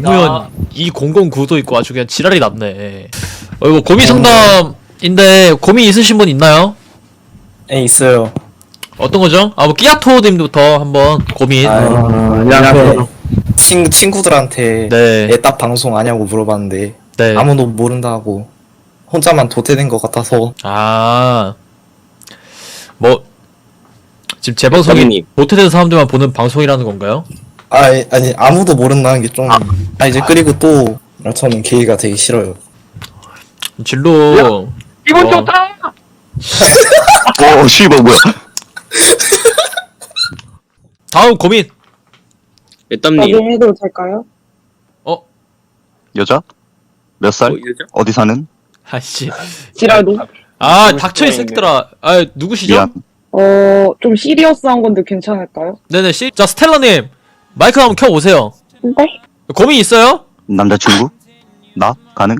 노무현 2009도 있고 아주 그냥 지랄이 났네. 어, 이거 고민 상담인데 고민 있으신 분 있나요? 예, 있어요. 어떤 거죠? 아, 뭐 끼아토님부터 한번 고민. 아, 안녕하세요. 친, 친구들한테 네. 애답 방송 아냐고 물어봤는데 네. 아무도 모른다고 혼자만 도태된 것 같아서 아, 뭐 지금 제 방송이 대표님. 도태된 사람들만 보는 방송이라는 건가요? 아 아니 아무도 모른다는 게 좀 아 이제 그리고 또 저는 게이가 되게 싫어요. 진로. 기분 어. 좋다. 어, 씨발 뭐야? 다음 고민. 애땀님. 얘기해도 될까요? 여자? 몇 살? 어디 사는? 아씨. 지랄도? 아, 닥쳐 이 새끼들아. 아, 누구시죠? 미안. 어, 좀 시리어스한 건데 괜찮을까요? 네네, 씨. 자, 스텔라님. 마이크 한번 켜 보세요. 네? 고민 있어요? 남자친구? 나? 가능?